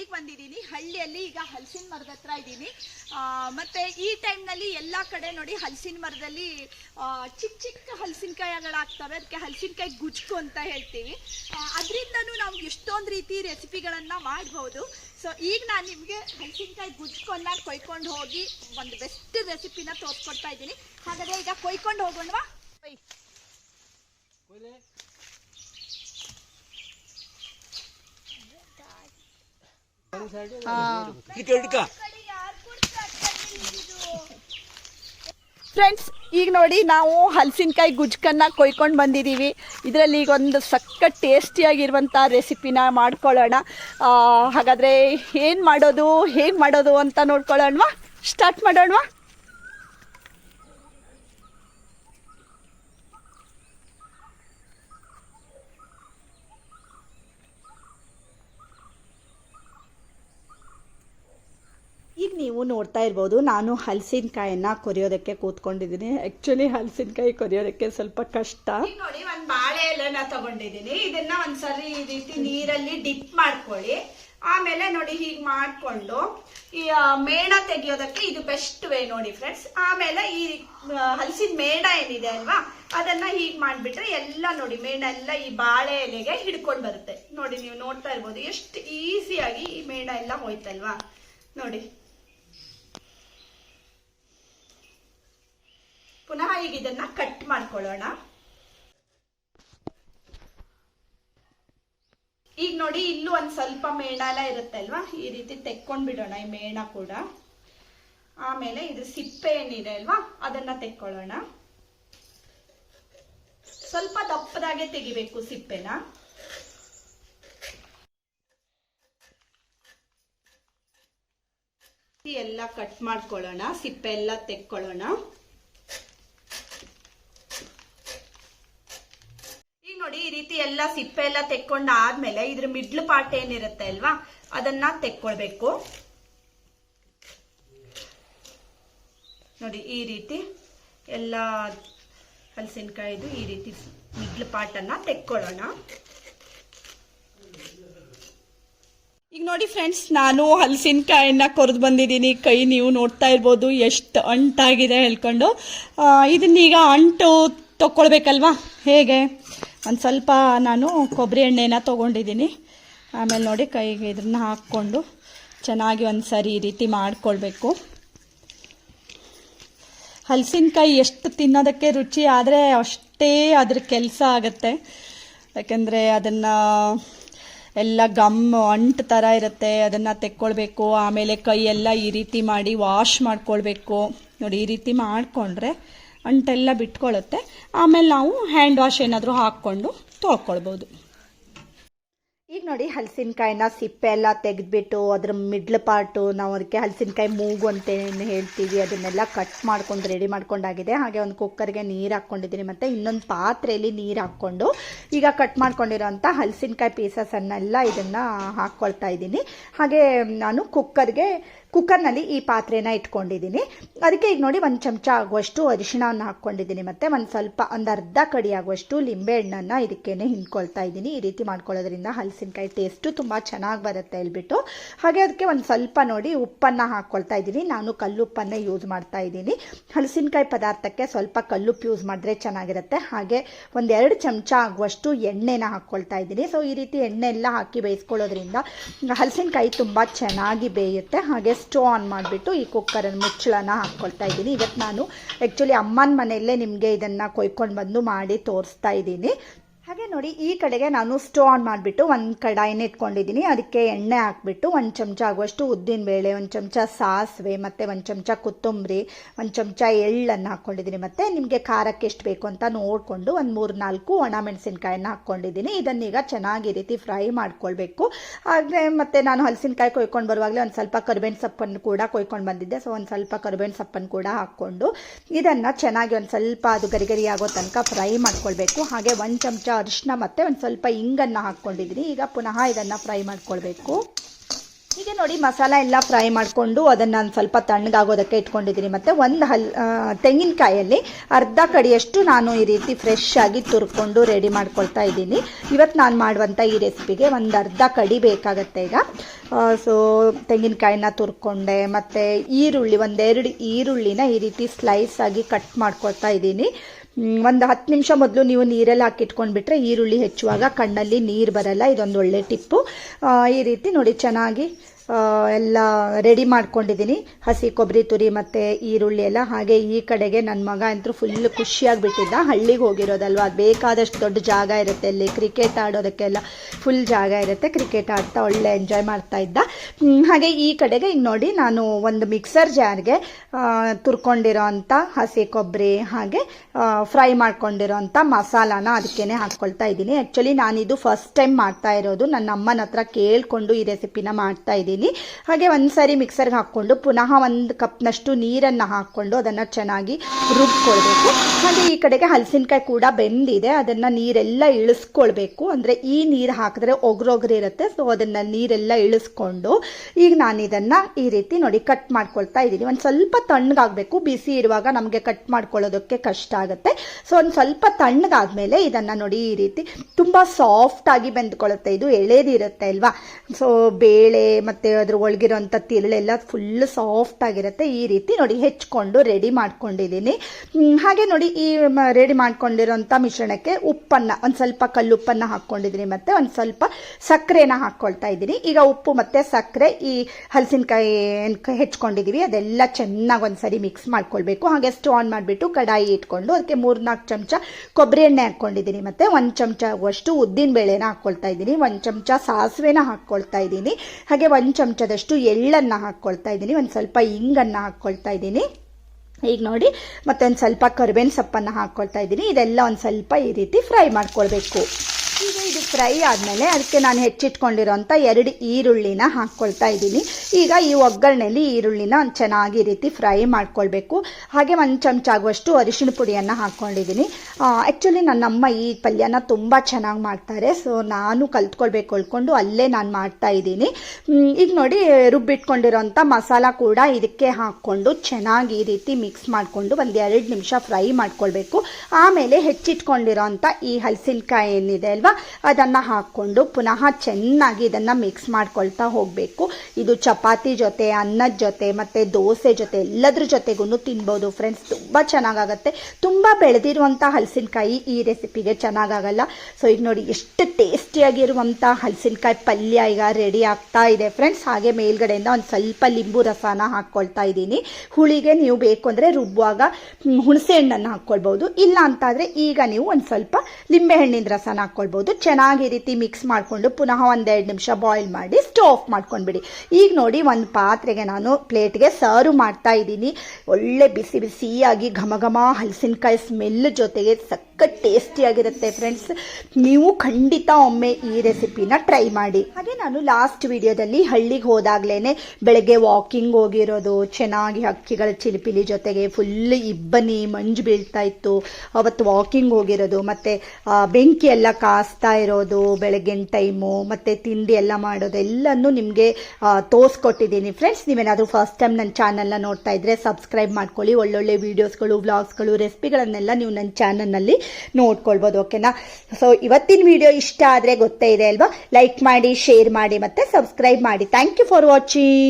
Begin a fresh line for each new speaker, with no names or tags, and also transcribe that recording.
ಹಳ್ಳಿಗೆ ಬಂದಿದ್ದೀನಿ. ಹಳ್ಳಿಯಲ್ಲಿ ಈಗ ಹಲಸಿನ ಮರದ ಹತ್ರ ಇದ್ದೀನಿ. ಮತ್ತು ಈ ಟೈಮ್ನಲ್ಲಿ ಎಲ್ಲ ಕಡೆ ನೋಡಿ ಹಲಸಿನ ಮರದಲ್ಲಿ ಚಿಕ್ಕ ಚಿಕ್ಕ ಹಲಸಿನಕಾಯಿಗಳಾಗ್ತವೆ. ಅದಕ್ಕೆ ಹಲಸಿನಕಾಯಿ ಗುಜ್ಕು ಅಂತ ಹೇಳ್ತೀವಿ ಅದರಿಂದನೂ ನಾವು ಎಷ್ಟೊಂದು ರೀತಿ ರೆಸಿಪಿಗಳನ್ನು ಮಾಡ್ಬೋದು. ಸೊ ಈಗ ನಾನು ನಿಮಗೆ ಹಲಸಿನಕಾಯಿ ಗುಜ್ಕನ್ನ ಕೊಯ್ಕೊಂಡು ಹೋಗಿ ಒಂದು ಬೆಸ್ಟ್ ರೆಸಿಪಿನ ತೋರಿಸ್ಕೊಡ್ತಾ ಇದ್ದೀನಿ. ಹಾಗಾದರೆ ಈಗ ಕೊಯ್ಕೊಂಡು ಹೋಗೋಣವಾ? ಫ್ರೆಂಡ್ಸ್ ಈಗ ನೋಡಿ ನಾವು ಹಲಸಿನಕಾಯಿ ಗುಜ್ಕನ್ನ ಕೊಯ್ಕೊಂಡು ಬಂದಿದ್ದೀವಿ ಇದರಲ್ಲಿ ಈಗ ಒಂದು ಸಕ್ಕ ಟೇಸ್ಟಿಯಾಗಿರುವಂಥ ರೆಸಿಪಿನ ಮಾಡ್ಕೊಳ್ಳೋಣ. ಹಾಗಾದರೆ ಏನು ಮಾಡೋದು, ಹೇಗೆ ಮಾಡೋದು ಅಂತ ನೋಡ್ಕೊಳ್ಳೋಣವಾ? ಸ್ಟಾರ್ಟ್ ಮಾಡೋಣವಾ ಈಗ ನೀವು ನೋಡ್ತಾ ಇರ್ಬೋದು, ನಾನು ಹಲಸಿನಕಾಯನ್ನ ಕೊರಿಯೋದಕ್ಕೆ ಕೂತ್ಕೊಂಡಿದ್ದೀನಿ. ಆ್ಯಕ್ಚುಲಿ ಹಲಸಿನಕಾಯಿ ಕೊರಿಯೋದಕ್ಕೆ ಸ್ವಲ್ಪ ಕಷ್ಟ. ನೋಡಿ, ಒಂದು ಬಾಳೆ ಎಲೆನ ತಗೊಂಡಿದ್ದೀನಿ. ಇದನ್ನ ಒಂದ್ಸರಿ ಈ ರೀತಿ ನೀರಲ್ಲಿ ಡಿಪ್ ಮಾಡ್ಕೊಳ್ಳಿ. ಆಮೇಲೆ ನೋಡಿ, ಹೀಗೆ ಮಾಡಿಕೊಂಡು ಈ ಮೇಣ ತೆಗಿಯೋದಕ್ಕೆ ಇದು ಬೆಸ್ಟ್ ವೇ ನೋಡಿ ಫ್ರೆಂಡ್ಸ್ ಆಮೇಲೆ ಈ ಹಲಸಿನ ಮೇಣ ಏನಿದೆ ಅಲ್ವಾ, ಅದನ್ನ ಹೀಗೆ ಮಾಡಿಬಿಟ್ರೆ ಎಲ್ಲ ನೋಡಿ, ಮೇಣ ಎಲ್ಲ ಈ ಬಾಳೆ ಎಲೆಗೆ ಹಿಡ್ಕೊಂಡು ಬರುತ್ತೆ. ನೋಡಿ, ನೀವು ನೋಡ್ತಾ ಇರ್ಬೋದು, ಎಷ್ಟು ಈಸಿಯಾಗಿ ಈ ಮೇಣ ಎಲ್ಲ ಹೋಯ್ತಲ್ವಾ. ನೋಡಿ. ಪುನಃ ಈಗ ಇದನ್ನ ಕಟ್ ಮಾಡ್ಕೊಳ್ಳೋಣ. ಈಗ ನೋಡಿ, ಇಲ್ಲೂ ಒಂದ್ ಸ್ವಲ್ಪ ಮೇಣ ಎಲ್ಲ ಇರುತ್ತೆ ಅಲ್ವಾ? ಈ ರೀತಿ ತೆಕ್ಕೊಂಡ್ ಬಿಡೋಣ, ಈ ಮೇಣ ಕೂಡ. ಆಮೇಲೆ ಇದು ಸಿಪ್ಪೆ ಏನಿದೆ ಅಲ್ವಾ? ಅದನ್ನ ತೆಕ್ಕೊಳ್ಳೋಣ. ಸ್ವಲ್ಪ ದಪ್ಪದಾಗೆ ತೆಗಿಬೇಕು ಸಿಪ್ಪೆನ. ಎಲ್ಲ ಕಟ್ ಮಾಡ್ಕೊಳ್ಳೋಣ, ಸಿಪ್ಪೆ ಎಲ್ಲ ತೆಕ್ಕೊಳ್ಳೋಣ. ನೋಡಿ ಈ ರೀತಿ ಎಲ್ಲ ಸಿಪ್ಪೆ ಎಲ್ಲ ತೆಕ್ಕೊಂಡ ಆದ್ಮೇಲೆ ಇದ್ರ ಮಿಡ್ಲ್ ಪಾರ್ಟ್ ಏನಿರುತ್ತೆ ಅಲ್ವಾ? ಅದನ್ನ ತೆಕ್ಕೊಳ್ಬೇಕು. ನೋಡಿ ಈ ರೀತಿ ಎಲ್ಲ ಹಲಸಿನಕಾಯಿದು ಈ ರೀತಿ ಮಿಡ್ಲ್ ಪಾರ್ಟ್ ಅನ್ನ ತೆಕ್ಕೊಳ್ಳೋಣ. ಈಗ ನೋಡಿ ಫ್ರೆಂಡ್ಸ್, ನಾನು ಹಲಸಿನಕಾಯನ್ನ ಕೊರೆದು ಬಂದಿದ್ದೀನಿ. ಕೈ ನೀವು ನೋಡ್ತಾ ಇರ್ಬೋದು ಎಷ್ಟು ಅಂಟಾಗಿದೆ ಹೇಳ್ಕೊಂಡು. ಇದನ್ನೀಗ ಅಂಟು ತಗೊಳ್ಬೇಕಲ್ವಾ ಹೇಗೆ? ಒಂದು ಸ್ವಲ್ಪ ನಾನು ಕೊಬ್ಬರಿ ಎಣ್ಣೆನ ತೊಗೊಂಡಿದ್ದೀನಿ. ಆಮೇಲೆ ನೋಡಿ ಕೈಗೆ ಇದನ್ನ ಹಾಕ್ಕೊಂಡು ಚೆನ್ನಾಗಿ ಒಂದು ಸರಿ ಈ ರೀತಿ ಮಾಡಿಕೊಳ್ಬೇಕು. ಹಲಸಿನಕಾಯಿ ಎಷ್ಟು ತಿನ್ನೋದಕ್ಕೆ ರುಚಿ ಆದರೆ ಅಷ್ಟೇ ಅದ್ರ ಕೆಲಸ ಆಗುತ್ತೆ. ಯಾಕೆಂದರೆ ಅದನ್ನು ಎಲ್ಲ ಗಮ್ ಅಂಟು ಥರ ಇರುತ್ತೆ, ಅದನ್ನು ತೆಕ್ಕೊಳ್ಬೇಕು, ಆಮೇಲೆ ಕೈಯೆಲ್ಲ ಈ ರೀತಿ ಮಾಡಿ ವಾಶ್ ಮಾಡ್ಕೊಳ್ಬೇಕು. ನೋಡಿ ಈ ರೀತಿ ಮಾಡಿಕೊಂಡ್ರೆ ಅಂಟೆಲ್ಲ ಬಿಟ್ಕೊಳ್ಳುತ್ತೆ ಆಮೇಲೆ ನಾವು ಹ್ಯಾಂಡ್ ವಾಶ್ ಏನಾದರೂ ಹಾಕ್ಕೊಂಡು ತೊಳ್ಕೊಳ್ಬೋದು. ಈಗ ನೋಡಿ ಹಲಸಿನಕಾಯಿನ ಸಿಪ್ಪೆ ಎಲ್ಲ ತೆಗೆದ್ಬಿಟ್ಟು ಅದ್ರ ಮಿಡ್ಲ್ ಪಾರ್ಟು ನಾವು ಅದಕ್ಕೆ ಹಲಸಿನಕಾಯಿ ಮೂಗು ಅಂತ ಏನು ಹೇಳ್ತೀವಿ, ಅದನ್ನೆಲ್ಲ ಕಟ್ ಮಾಡ್ಕೊಂಡು ರೆಡಿ ಮಾಡ್ಕೊಂಡಾಗಿದೆ. ಹಾಗೆ ಒಂದು ಕುಕ್ಕರ್ಗೆ ನೀರು ಹಾಕ್ಕೊಂಡಿದ್ದೀನಿ. ಮತ್ತು ಇನ್ನೊಂದು ಪಾತ್ರೆಯಲ್ಲಿ ನೀರು ಹಾಕ್ಕೊಂಡು ಈಗ ಕಟ್ ಮಾಡ್ಕೊಂಡಿರೋಂಥ ಹಲಸಿನಕಾಯಿ ಪೀಸಸನ್ನೆಲ್ಲ ಇದನ್ನು ಹಾಕ್ಕೊಳ್ತಾ ಇದ್ದೀನಿ. ಹಾಗೆ ನಾನು ಕುಕ್ಕರ್ಗೆ ಕುಕ್ಕರ್ನಲ್ಲಿ ಈ ಪಾತ್ರೆನ ಇಟ್ಕೊಂಡಿದ್ದೀನಿ. ಅದಕ್ಕೆ ಈಗ ನೋಡಿ ಒಂದು ಚಮಚ ಆಗುವಷ್ಟು ಅರಿಶಿಣವನ್ನು ಹಾಕ್ಕೊಂಡಿದ್ದೀನಿ. ಮತ್ತು ಒಂದು ಸ್ವಲ್ಪ ಒಂದು ಅರ್ಧ ಕಡಿ ಆಗುವಷ್ಟು ಲಿಂಬೆ ಹಣ್ಣನ್ನು ಇದಕ್ಕೇನೆ ಹಿಂಡ್ಕೊಳ್ತಾ ಇದ್ದೀನಿ. ಈ ರೀತಿ ಮಾಡ್ಕೊಳ್ಳೋದ್ರಿಂದ ಹಲಸಿನಕಾಯಿ ಟೇಸ್ಟು ತುಂಬ ಚೆನ್ನಾಗಿ ಬರುತ್ತೆ ಹೇಳ್ಬಿಟ್ಟು. ಹಾಗೆ ಅದಕ್ಕೆ ಒಂದು ಸ್ವಲ್ಪ ನೋಡಿ ಉಪ್ಪನ್ನು ಹಾಕ್ಕೊಳ್ತಾ ಇದ್ದೀನಿ. ನಾನು ಕಲ್ಲುಪ್ಪನ್ನೇ ಯೂಸ್ ಮಾಡ್ತಾ ಇದ್ದೀನಿ. ಹಲಸಿನಕಾಯಿ ಪದಾರ್ಥಕ್ಕೆ ಸ್ವಲ್ಪ ಕಲ್ಲುಪ್ಪು ಯೂಸ್ ಮಾಡಿದ್ರೆ ಚೆನ್ನಾಗಿರುತ್ತೆ. ಹಾಗೆ ಒಂದೆರಡು ಚಮಚ ಆಗುವಷ್ಟು ಎಣ್ಣೆನ ಹಾಕ್ಕೊಳ್ತಾ ಇದ್ದೀನಿ. ಸೊ ಈ ರೀತಿ ಎಣ್ಣೆ ಎಲ್ಲ ಹಾಕಿ ಬೇಯಿಸ್ಕೊಳ್ಳೋದ್ರಿಂದ ಹಲಸಿನಕಾಯಿ ತುಂಬ ಚೆನ್ನಾಗಿ ಬೇಯುತ್ತೆ. ಹಾಗೆ ಸ್ಟವ್ ಆನ್ ಮಾಡಿಬಿಟ್ಟು ಈ ಕುಕ್ಕರನ್ನು ಮುಚ್ಚಳನ ಹಾಕ್ಕೊಳ್ತಾ ಇದ್ದೀನಿ. ಇವತ್ತು ನಾನು ಆ್ಯಕ್ಚುಲಿ ಅಮ್ಮನ ಮನೆಯಲ್ಲೇ ನಿಮಗೆ ಇದನ್ನು ಕೊಯ್ಕೊಂಡು ಬಂದು ಮಾಡಿ ತೋರಿಸ್ತಾ ಇದ್ದೀನಿ. ಹಾಗೆ ನೋಡಿ, ಈ ಕಡೆಗೆ ನಾನು ಸ್ಟೋ ಆನ್ ಮಾಡಿಬಿಟ್ಟು ಒಂದು ಕಡಾಯಿನ ಇಟ್ಕೊಂಡಿದ್ದೀನಿ. ಅದಕ್ಕೆ ಎಣ್ಣೆ ಹಾಕ್ಬಿಟ್ಟು ಒಂದು ಚಮಚ ಆಗುವಷ್ಟು ಉದ್ದಿನ ಬೇಳೆ, ಒಂದು ಚಮಚ ಸಾಸಿವೆ, ಮತ್ತು ಒಂದು ಚಮಚ ಕೊತ್ತಂಬರಿ, ಒಂದು ಚಮಚ ಎಳ್ಳನ್ನು ಹಾಕ್ಕೊಂಡಿದ್ದೀನಿ ಮತ್ತು ನಿಮಗೆ ಖಾರಕ್ಕೆ ಎಷ್ಟು ಬೇಕು ಅಂತ ನೋಡಿಕೊಂಡು ಒಂದು ಮೂರು ನಾಲ್ಕು ಒಣ ಮೆಣಸಿನ್ಕಾಯನ್ನ ಹಾಕ್ಕೊಂಡಿದ್ದೀನಿ ಇದನ್ನೀಗ ಚೆನ್ನಾಗಿ ರೀತಿ ಫ್ರೈ ಮಾಡ್ಕೊಳ್ಬೇಕು. ಹಾಗೆ ಮತ್ತು ನಾನು ಹಲಸಿನಕಾಯಿ ಕೊಯ್ಕೊಂಡು ಬರುವಾಗಲೇ ಒಂದು ಸ್ವಲ್ಪ ಕರಿಬೇವಿನ ಸೊಪ್ಪನ್ನು ಕೂಡ ಕೊಯ್ಕೊಂಡು ಬಂದಿದ್ದೆ. ಸೊ ಒಂದು ಸ್ವಲ್ಪ ಕರಿಬೇವಿನ ಸೊಪ್ಪನ್ನು ಕೂಡ ಹಾಕ್ಕೊಂಡು ಇದನ್ನು ಚೆನ್ನಾಗಿ ಒಂದು ಸ್ವಲ್ಪ ಅದು ಗರಿಗರಿ ಗರಿ ಆಗೋ ತನಕ ಫ್ರೈ ಮಾಡ್ಕೊಳ್ಬೇಕು. ಹಾಗೆ ಒಂದು ಚಮಚ ಅರಿಶಿನ ಮತ್ತು ಒಂದು ಸ್ವಲ್ಪ ಇಂಗನ್ನು ಹಾಕ್ಕೊಂಡಿದ್ದೀನಿ. ಈಗ ಪುನಃ ಇದನ್ನು ಫ್ರೈ ಮಾಡ್ಕೊಳ್ಬೇಕು. ಹೀಗೆ ನೋಡಿ ಮಸಾಲ ಎಲ್ಲ ಫ್ರೈ ಮಾಡಿಕೊಂಡು ಅದನ್ನು ನಾನು ಸ್ವಲ್ಪ ತಣ್ಣಗಾಗೋದಕ್ಕೆ ಇಟ್ಕೊಂಡಿದ್ದೀನಿ. ಮತ್ತು ಒಂದು ಹಲ್ ತೆಂಗಿನಕಾಯಲ್ಲಿ ಅರ್ಧ ಕಡಿಯಷ್ಟು ನಾನು ಈ ರೀತಿ ಫ್ರೆಶ್ ಆಗಿ ತುರ್ಕೊಂಡು ರೆಡಿ ಮಾಡ್ಕೊಳ್ತಾ ಇದ್ದೀನಿ. ಇವತ್ತು ನಾನು ಮಾಡುವಂಥ ಈ ರೆಸಿಪಿಗೆ ಒಂದು ಅರ್ಧ ಕಡಿ ಬೇಕಾಗತ್ತೆ ಈಗ. ಸೊ ತೆಂಗಿನಕಾಯಿನ ತುರ್ಕೊಂಡೆ, ಮತ್ತು ಈರುಳ್ಳಿ, ಒಂದೆರಡು ಈರುಳ್ಳಿನ ಈ ರೀತಿ ಸ್ಲೈಸ್ ಆಗಿ ಕಟ್ ಮಾಡ್ಕೊಳ್ತಾ ಇದ್ದೀನಿ. ಒಂದು ಹತ್ತು ನಿಮಿಷ ಮೊದಲು ನೀವು ನೀರಲ್ಲಿ ಹಾಕಿಟ್ಕೊಂಡ್ಬಿಟ್ರೆ ಈರುಳ್ಳಿ ಹೆಚ್ಚುವಾಗ ಕಣ್ಣಲ್ಲಿ ನೀರು ಬರಲ್ಲ ಇದೊಂದು ಒಳ್ಳೆ ಟಿಪ್ಪು. ಈ ರೀತಿ ನೋಡಿ ಚೆನ್ನಾಗಿ ಎಲ್ಲ ರೆಡಿ ಮಾಡ್ಕೊಂಡಿದ್ದೀನಿ. ಹಸಿ ಕೊಬ್ಬರಿ, ತುರಿ ಮತ್ತು ಈರುಳ್ಳಿ ಎಲ್ಲ. ಹಾಗೆ ಈ ಕಡೆಗೆ ನನ್ನ ಮಗ ಅಂತೂ ಫುಲ್ ಖುಷಿಯಾಗಿಬಿಟ್ಟಿದ್ದ. ಹಳ್ಳಿಗೆ ಹೋಗಿರೋದಲ್ವ? ಅದು ಬೇಕಾದಷ್ಟು ದೊಡ್ಡ ಜಾಗ ಇರುತ್ತೆ ಅಲ್ಲಿ. ಕ್ರಿಕೆಟ್ ಆಡೋದಕ್ಕೆಲ್ಲ ಫುಲ್ ಜಾಗ ಇರುತ್ತೆ. ಕ್ರಿಕೆಟ್ ಆಡ್ತಾ ಒಳ್ಳೆ ಎಂಜಾಯ್ ಮಾಡ್ತಾ ಇದ್ದ. ಹಾಗೆ ಈ ಕಡೆಗೆ ಈಗ ನೋಡಿ ನಾನು ಒಂದು ಮಿಕ್ಸರ್ ಜಾರ್ಗೆ ತುರ್ಕೊಂಡಿರೋ ಹಸಿ ಕೊಬ್ಬರಿ, ಹಾಗೆ ಫ್ರೈ ಮಾಡ್ಕೊಂಡಿರೋ ಅಂಥ ಮಸಾಲಾನ ಅದಕ್ಕೇನೆ ಹಾಕ್ಕೊಳ್ತಾ ಇದ್ದೀನಿ. ಆ್ಯಕ್ಚುಲಿ ನಾನಿದು ಫಸ್ಟ್ ಟೈಮ್ ಮಾಡ್ತಾ ಇರೋದು. ನನ್ನ ಅಮ್ಮನ ಹತ್ರ ಕೇಳಿಕೊಂಡು ಈ ರೆಸಿಪಿನ ಮಾಡ್ತಾ ಇದ್ದೀನಿ. ಹಾಗೆ ಒಂದು ಸಾರಿ ಮಿಕ್ಸರ್ಗೆ ಹಾಕ್ಕೊಂಡು ಪುನಃ ಒಂದು ಕಪ್ನಷ್ಟು ನೀರನ್ನು ಹಾಕ್ಕೊಂಡು ಅದನ್ನು ಚೆನ್ನಾಗಿ ರುಬ್ಕೊಳ್ಬೇಕು. ಹಾಗೆ ಈ ಕಡೆಗೆ ಹಲಸಿನಕಾಯಿ ಕೂಡ ಬೆಂದಿದೆ. ಅದನ್ನು ನೀರೆಲ್ಲ ಇಳಿಸ್ಕೊಳ್ಬೇಕು. ಅಂದರೆ ಈ ನೀರು ಹಾಕಿದ್ರೆ ಒಗ್ರೊಗ್ರಿ ಇರುತ್ತೆ. ಸೊ ಅದನ್ನು ನೀರೆಲ್ಲ ಇಳಿಸ್ಕೊಂಡು ಈಗ ನಾನು ಇದನ್ನು ಈ ರೀತಿ ನೋಡಿ ಕಟ್ ಮಾಡ್ಕೊಳ್ತಾ ಇದ್ದೀನಿ. ಒಂದು ಸ್ವಲ್ಪ ತಣ್ಣಗಾಗಬೇಕು. ಬಿಸಿ ಇರುವಾಗ ನಮಗೆ ಕಟ್ ಮಾಡ್ಕೊಳ್ಳೋದಕ್ಕೆ ಕಷ್ಟ ಆಗುತ್ತೆ. ಸೊ ಒಂದು ಸ್ವಲ್ಪ ತಣ್ಣಗಾದ್ಮೇಲೆ ಇದನ್ನು ನೋಡಿ ಈ ರೀತಿ ತುಂಬ ಸಾಫ್ಟಾಗಿ ಬೆಂದ್ಕೊಳ್ಳುತ್ತೆ ಇದು ಎಳೆದಿರುತ್ತೆ ಅಲ್ವಾ? ಸೊ ಬೇಳೆ ಮತ್ತು ಅದ್ರ ಒಳಗಿರೋಂಥ ತಿರುಳೆಲ್ಲ ಫುಲ್ ಸಾಫ್ಟ್ ಆಗಿರುತ್ತೆ. ಈ ರೀತಿ ನೋಡಿ ಹೆಚ್ಕೊಂಡು ರೆಡಿ ಮಾಡ್ಕೊಂಡಿದ್ದೀನಿ. ಹಾಗೆ ನೋಡಿ ಈ ರೆಡಿ ಮಾಡ್ಕೊಂಡಿರೋಂಥ ಮಿಶ್ರಣಕ್ಕೆ ಉಪ್ಪನ್ನು, ಒಂದು ಸ್ವಲ್ಪ ಕಲ್ಲುಪ್ಪನ್ನು ಹಾಕ್ಕೊಂಡಿದ್ದೀನಿ ಮತ್ತು ಒಂದು ಸ್ವಲ್ಪ ಸಕ್ಕರೆನ ಹಾಕ್ಕೊಳ್ತಾ ಇದ್ದೀನಿ. ಈಗ ಉಪ್ಪು ಮತ್ತು ಸಕ್ಕರೆ ಈ ಹಲಸಿನಕಾಯಿ ಹೆಚ್ಕೊಂಡಿದ್ದೀವಿ ಅದೆಲ್ಲ ಚೆನ್ನಾಗಿ ಒಂದ್ಸರಿ ಮಿಕ್ಸ್ ಮಾಡ್ಕೊಳ್ಬೇಕು. ಹಾಗೆ ಸ್ಟವ್ ಆನ್ ಮಾಡಿಬಿಟ್ಟು ಕಡಾಯಿ ಇಟ್ಕೊಂಡು ಅದಕ್ಕೆ ಮೂರ್ನಾಲ್ಕು ಚಮಚ ಕೊಬ್ಬರಿ ಎಣ್ಣೆ ಹಾಕ್ಕೊಂಡಿದ್ದೀನಿ ಮತ್ತು ಒಂದು ಚಮಚ ಆಗುವಷ್ಟು ಉದ್ದಿನ ಬೇಳೆನ ಹಾಕ್ಕೊಳ್ತಾ ಇದ್ದೀನಿ. ಒಂದು ಚಮಚ ಸಾಸಿವೆನ ಹಾಕ್ಕೊಳ್ತಾ ಇದ್ದೀನಿ. ಹಾಗೆ ಒಂದು ಚಮಚದಷ್ಟು ಎಳ್ಳನ್ನು ಹಾಕ್ಕೊಳ್ತಾ ಇದ್ದೀನಿ. ಒಂದು ಸ್ವಲ್ಪ ಹಿಂಗನ್ನು ಹಾಕ್ಕೊಳ್ತಾ ಇದ್ದೀನಿ. ಈಗ ನೋಡಿ, ಮತ್ತೊಂದು ಸ್ವಲ್ಪ ಕರಿಬೇವಿನ ಸೊಪ್ಪನ್ನು ಹಾಕ್ಕೊಳ್ತಾ ಇದ್ದೀನಿ. ಇದೆಲ್ಲ ಒಂದು ಸ್ವಲ್ಪ ಈ ರೀತಿ ಫ್ರೈ ಮಾಡ್ಕೊಳ್ಬೇಕು. ಫ್ರೈ ಆದಮೇಲೆ ಅದಕ್ಕೆ ನಾನು ಹೆಚ್ಚಿಟ್ಕೊಂಡಿರೋಂಥ ಎರಡು ಈರುಳ್ಳಿನ ಹಾಕ್ಕೊಳ್ತಾ ಇದ್ದೀನಿ. ಈಗ ಈ ಒಗ್ಗರಣೆಯಲ್ಲಿ ಈರುಳ್ಳಿನ ಒಂದು ಚೆನ್ನಾಗಿ ರೀತಿ ಫ್ರೈ ಮಾಡ್ಕೊಳ್ಬೇಕು. ಹಾಗೆ ಒಂದು ಚಮಚ ಆಗುವಷ್ಟು ಅರಿಶಿಣ ಪುಡಿಯನ್ನು ಹಾಕ್ಕೊಂಡಿದ್ದೀನಿ. ಆ್ಯಕ್ಚುಲಿ ನನ್ನ ಈ ಪಲ್ಯನ ತುಂಬ ಚೆನ್ನಾಗಿ ಮಾಡ್ತಾರೆ. ಸೊ ನಾನು ಕಲ್ತ್ಕೊಳ್ಬೇಕು ಅಳ್ಕೊಂಡು ಅಲ್ಲೇ ನಾನು ಮಾಡ್ತಾ ಇದ್ದೀನಿ. ಈಗ ನೋಡಿ ರುಬ್ಬಿಟ್ಕೊಂಡಿರೋಂಥ ಮಸಾಲ ಕೂಡ ಇದಕ್ಕೆ ಹಾಕ್ಕೊಂಡು ಚೆನ್ನಾಗಿ ಈ ರೀತಿ ಮಿಕ್ಸ್ ಮಾಡಿಕೊಂಡು ಒಂದು ಎರಡು ನಿಮಿಷ ಫ್ರೈ ಮಾಡ್ಕೊಳ್ಬೇಕು. ಆಮೇಲೆ ಹೆಚ್ಚಿಟ್ಕೊಂಡಿರೋಂಥ ಈ ಹಲಸಿನಕಾಯಿ ಏನಿದೆ ಅಲ್ವಾ ಅದನ್ನು ಹಾಕ್ಕೊಂಡು ಪುನಃ ಚೆನ್ನಾಗಿ ಇದನ್ನು ಮಿಕ್ಸ್ ಮಾಡ್ಕೊಳ್ತಾ ಹೋಗಬೇಕು. ಇದು ಚಪಾತಿ ಜೊತೆ ಅನ್ನದ ಜೊತೆ, ಮತ್ತು ದೋಸೆ ಜೊತೆ ಎಲ್ಲದ್ರ ಜೊತೆಗೂ ತಿನ್ಬೋದು ಫ್ರೆಂಡ್ಸ್ ತುಂಬ ಚೆನ್ನಾಗಾಗತ್ತೆ. ತುಂಬ ಬೆಳೆದಿರುವಂಥ ಹಲಸಿನಕಾಯಿ ಈ ರೆಸಿಪಿಗೆ ಚೆನ್ನಾಗಾಗಲ್ಲ. ಸೊ ಈಗ ನೋಡಿ ಎಷ್ಟು ಟೇಸ್ಟಿಯಾಗಿರುವಂಥ ಹಲಸಿನಕಾಯಿ ಪಲ್ಯ ಈಗ ರೆಡಿ ಆಗ್ತಾ ಇದೆ ಫ್ರೆಂಡ್ಸ್ ಹಾಗೆ ಮೇಲ್ಗಡೆಯಿಂದ ಒಂದು ಸ್ವಲ್ಪ ಲಿಂಬು ರಸನ ಹಾಕ್ಕೊಳ್ತಾ ಇದ್ದೀನಿ. ಹುಳಿಗೆ ನೀವು ಬೇಕು ಅಂದರೆ ರುಬ್ಬುವಾಗ ಹುಣಸೆ ಹಣ್ಣನ್ನು ಹಾಕ್ಕೊಳ್ಬೋದು ಇಲ್ಲ ಅಂತಾದರೆ ಈಗ ನೀವು ಒಂದು ಸ್ವಲ್ಪ ಲಿಂಬೆ ಹಣ್ಣಿನ ರಸನ ಹಾಕ್ಕೊಳ್ಬೋದು ಚೆನ್ನಾಗಿ ಈ ರೀತಿ ಮಿಕ್ಸ್ ಮಾಡಿಕೊಂಡು ಪುನಃ ಒಂದೆರಡು ನಿಮಿಷ ಬಾಯ್ಲ್ ಮಾಡಿ ಸ್ಟವ್ ಆಫ್ ಮಾಡ್ಕೊಂಡ್ಬಿಡಿ. ಈಗ ನೋಡಿ ಒಂದು ಪಾತ್ರೆಗೆ ನಾನು ಪ್ಲೇಟ್ಗೆ ಸರ್ವ್ ಮಾಡ್ತಾ ಇದ್ದೀನಿ. ಒಳ್ಳೆ ಬಿಸಿ ಬಿಸಿಯಾಗಿ ಘಮ ಘಮ ಹಲಸಿನಕಾಯಿ ಸ್ಮೆಲ್ ಜೊತೆಗೆ ಸಖತ್ ಟೇಸ್ಟಿಯಾಗಿರುತ್ತೆ ಫ್ರೆಂಡ್ಸ್ ನೀವು ಖಂಡಿತ ಒಮ್ಮೆ ಈ ರೆಸಿಪಿನ ಟ್ರೈ ಮಾಡಿ. ಹಾಗೆ ನಾನು ಲಾಸ್ಟ್ ವಿಡಿಯೋದಲ್ಲಿ ಹಳ್ಳಿಗೆ ಹೋದಾಗ್ಲೇ ಬೆಳಗ್ಗೆ ವಾಕಿಂಗ್ ಹೋಗಿರೋದು, ಚೆನ್ನಾಗಿ ಹಕ್ಕಿಗಳ ಚಿಲಿಪಿಲಿ ಜೊತೆಗೆ ಫುಲ್ ಇಬ್ಬನಿ ಮಂಜು ಬೀಳ್ತಾ ಇತ್ತು. ಅವತ್ತು ವಾಕಿಂಗ್ ಹೋಗಿರೋದು, ಮತ್ತೆ ಬೆಂಕಿ ಎಲ್ಲ ಕಾಸ್ತಾ ಇರೋದು ಬೆಳಗಿನ ಟೈಮು ಮತ್ತೆ ತಿಂಡಿ ಎಲ್ಲ ಮಾಡೋದು, ಎಲ್ಲನೂ ನಿಮಗೆ ತೋರಿಸ್ಕೊಟ್ಟಿದ್ದೀನಿ. ಫ್ರೆಂಡ್ಸ್ ನೀವೇನಾದರೂ ಫಸ್ಟ್ ಟೈಮ್ ನನ್ನ ಚಾನಲ್ನ ನೋಡ್ತಾ ಇದ್ರೆ ಸಬ್ಸ್ಕ್ರೈಬ್ ಮಾಡ್ಕೊಳ್ಳಿ. ಒಳ್ಳೊಳ್ಳೆ ವೀಡಿಯೋಸ್ಗಳು ವ್ಲಾಗ್ಸ್ಗಳು ರೆಸಿಪಿಗಳನ್ನೆಲ್ಲ ನೀವು ನನ್ನ ಚಾನಲ್ನಲ್ಲಿ ನೋಡ್ಕೊಳ್ಬೋದು ಓಕೆನಾ ಸೊ ಇವತ್ತಿನ ವಿಡಿಯೋ ಇಷ್ಟ ಆದರೆ ಗೊತ್ತೇ ಇದೆ ಅಲ್ವಾ? ಲೈಕ್ ಮಾಡಿ ಶೇರ್ ಮಾಡಿ ಮತ್ತೆ ಸಬ್ಸ್ಕ್ರೈಬ್ ಮಾಡಿ. Thank you for watching